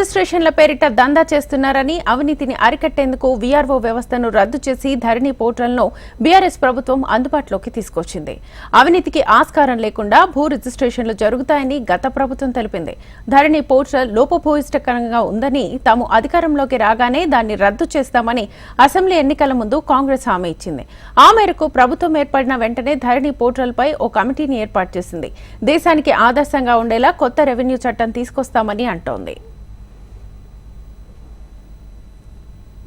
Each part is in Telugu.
రిజిస్ట్రేషన్ల పేరిట దందా చేస్తున్నారని అవినీతిని అరికట్టేందుకు వీఆర్ఓ వ్యవస్థను రద్దు చేసి ధరణి పోర్టల్ను బీఆర్ఎస్ ప్రభుత్వం అందుబాటులోకి తీసుకొచ్చింది. అవినీతికి ఆస్కారం లేకుండా భూ రిజిస్ట్రేషన్లు జరుగుతాయని గత ప్రభుత్వం తెలిపింది. ధరణి పోర్టల్ లోపభూయిష్టకరంగా ఉందని తాము అధికారంలోకి రాగానే దాన్ని రద్దు చేస్తామని అసెంబ్లీ ఎన్నికల ముందు కాంగ్రెస్ హామీ ఇచ్చింది. ఆ మేరకు ప్రభుత్వం ఏర్పడిన వెంటనే ధరణి పోర్టల్పై ఓ కమిటీని ఏర్పాటు చేసింది. దేశానికి ఆదర్శంగా ఉండేలా కొత్త రెవెన్యూ చట్టం తీసుకొస్తామని అంటోంది.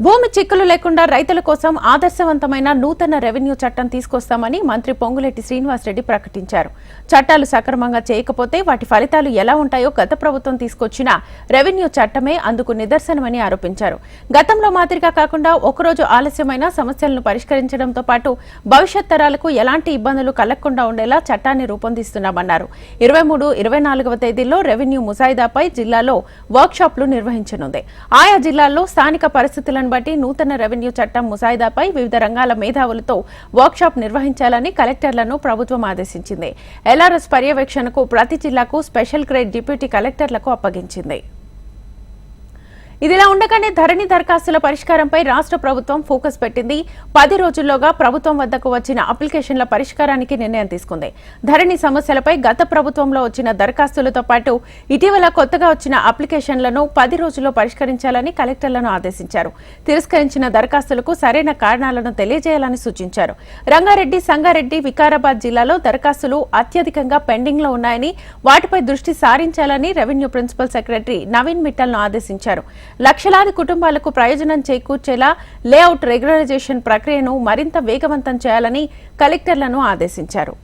భూమి చిక్కులు లేకుండా రైతుల కోసం ఆదర్శవంతమైన నూతన రెవెన్యూ చట్టం తీసుకొస్తామని మంత్రి పొంగులేటి శ్రీనివాసరెడ్డి ప్రకటించారు. చట్టాలు సక్రమంగా చేయకపోతే వాటి ఫలితాలు ఎలా ఉంటాయో గత ప్రభుత్వం తీసుకొచ్చిన రెవెన్యూ చట్టమే అందుకు నిదర్శనమని ఆరోపించారు. గతంలో మాదిరిగా కాకుండా ఒకరోజు ఆలస్యమైన సమస్యలను పరిష్కరించడంతో పాటు భవిష్యత్ తరాలకు ఎలాంటి ఇబ్బందులు కలగకుండా ఉండేలా చట్టాన్ని రూపొందిస్తున్నామన్నారు. ఇరవై మూడు ఇరవై నాలుగవ తేదీల్లో రెవెన్యూ ముసాయిదాపై జిల్లాలో వర్క్షాప్లు నిర్వహించనుంది. ఆయా జిల్లాల్లో స్థానిక పరిస్థితులను బట్టి నూతన రెవెన్యూ చట్టం ముసాయిదాపై వివిధ రంగాల మేధావులతో వర్క్షాప్ నిర్వహించాలని కలెక్టర్లను ప్రభుత్వం ఆదేశించింది. ఎల్ఆర్ఎస్ పర్యవేక్షణకు ప్రతి జిల్లాకు స్పెషల్ గ్రేడ్ డిప్యూటీ కలెక్టర్లకు అప్పగించింది. ఇదిలా ఉండగానే ధరణి దరఖాస్తుల పరిష్కారంపై రాష్ట్ర ప్రభుత్వం ఫోకస్ పెట్టింది. పది రోజుల్లోగా ప్రభుత్వం వద్దకు వచ్చిన అప్లికేషన్ల పరిష్కారానికి నిర్ణయం తీసుకుంది. ధరణి సమస్యలపై గత ప్రభుత్వంలో వచ్చిన దరఖాస్తులతో పాటు ఇటీవల కొత్తగా వచ్చిన అప్లికేషన్లను పది రోజుల్లో పరిష్కరించాలని కలెక్టర్లను ఆదేశించారు. తిరస్కరించిన దరఖాస్తులకు సరైన కారణాలను తెలియజేయాలని సూచించారు. రంగారెడ్డి సంగారెడ్డి వికారాబాద్ జిల్లాలో దరఖాస్తులు అత్యధికంగా పెండింగ్లో ఉన్నాయని వాటిపై దృష్టి సారించాలని రెవెన్యూ ప్రిన్సిపల్ సెక్రటరీ నవీన్ మిట్టల్ను ఆదేశించారు. లక్షలాది కుటుంబాలకు ప్రయోజనం చేకూర్చేలా లేఅవుట్ రెగ్యులరైజేషన్ ప్రక్రియను మరింత వేగవంతం చేయాలని కలెక్టర్లను ఆదేశించారు.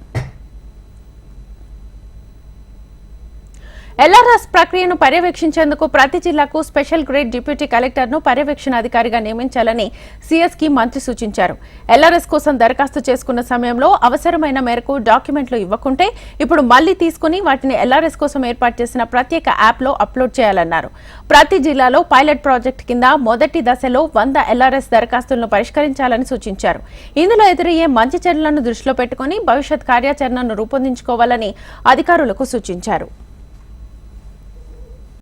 ఎల్ఆర్ఎస్ ప్రక్రియను పర్యవేక్షించేందుకు ప్రతి జిల్లాకు స్పెషల్ గ్రేడ్ డిప్యూటీ కలెక్టర్ను పర్యవేక్షణ అధికారిగా నియమించాలని సిఎస్కి మంత్రి సూచించారు. ఎల్ఆర్ఎస్ కోసం దరఖాస్తు చేసుకున్న సమయంలో అవసరమైన మేరకు డాక్యుమెంట్లు ఇవ్వకుంటే ఇప్పుడు మళ్ళీ తీసుకుని వాటిని ఎల్ఆర్ఎస్ కోసం ఏర్పాటు చేసిన ప్రత్యేక యాప్లో అప్లోడ్ చేయాలన్నారు. ప్రతి జిల్లాలో పైలట్ ప్రాజెక్ట్ కింద మొదటి దశలో వంద ఎల్ఆర్ఎస్ దరఖాస్తులను పరిష్కరించాలని సూచించారు. ఇందులో ఎదురయ్యే మంచి చర్యలను దృష్టిలో పెట్టుకుని భవిష్యత్ కార్యాచరణను రూపొందించుకోవాలని అధికారులకు సూచించారు.